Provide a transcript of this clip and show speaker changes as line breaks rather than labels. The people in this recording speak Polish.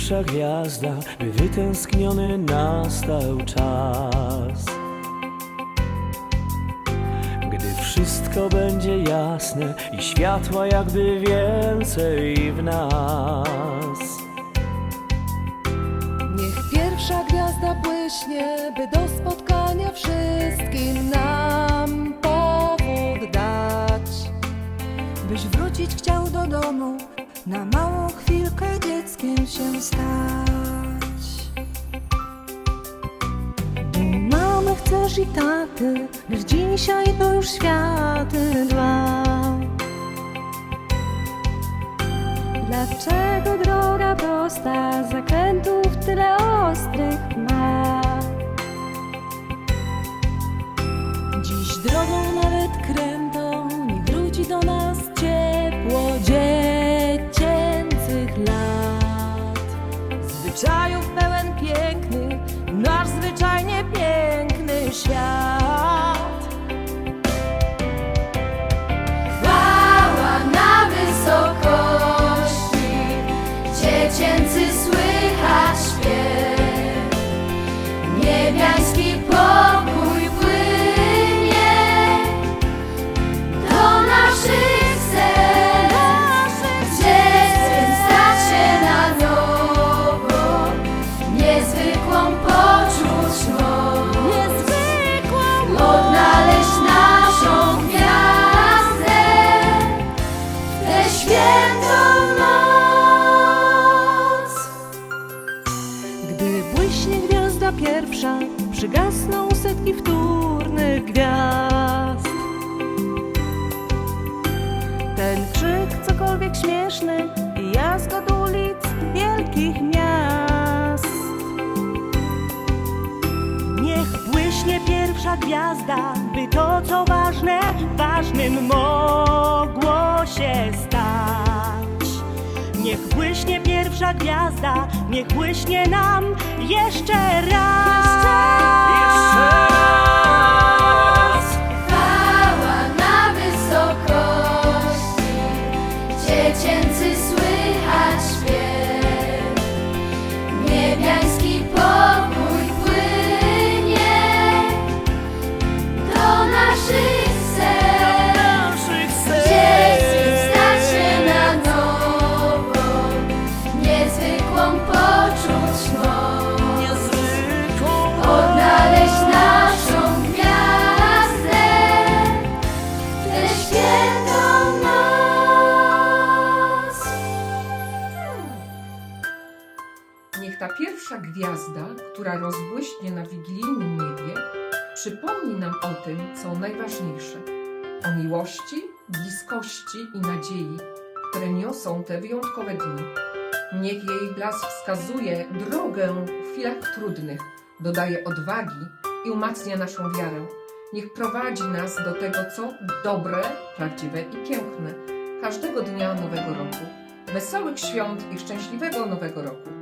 pierwsza gwiazda, by wytęskniony nastał czas. Gdy wszystko będzie jasne i światła jakby więcej w nas.
Niech pierwsza gwiazda błyśnie, by do spotkania wszystkim nam powód dać. Byś wrócić chciał do domu, na małą chwilkę dzieckiem się stać. Bo mamy chcesz i taty, lecz dzisiaj to już światy dwa. Dlaczego droga prosta zakrętów tyle ostrych ma? Dziś drogą nawet krętą Zwyczajów pełen piękny, nasz zwyczajnie piękny świat. Setki wtórnych gwiazd. Ten krzyk, cokolwiek śmieszny, i jaskot ulic wielkich miast. Niech błyśnie pierwsza gwiazda, by to, co ważne, ważnym mogło się stać. Niech błyśnie pierwsza gwiazda, niech błyśnie nam jeszcze raz.
Chwała
ta pierwsza gwiazda, która rozbłyśnie na wigilijnym niebie, przypomni nam o tym, co najważniejsze o miłości, bliskości i nadziei, które niosą te wyjątkowe dni. Niech jej blask wskazuje drogę w chwilach trudnych, dodaje odwagi i umacnia naszą wiarę. Niech prowadzi nas do tego, co dobre, prawdziwe i piękne każdego dnia nowego roku. Wesołych świąt i szczęśliwego nowego roku!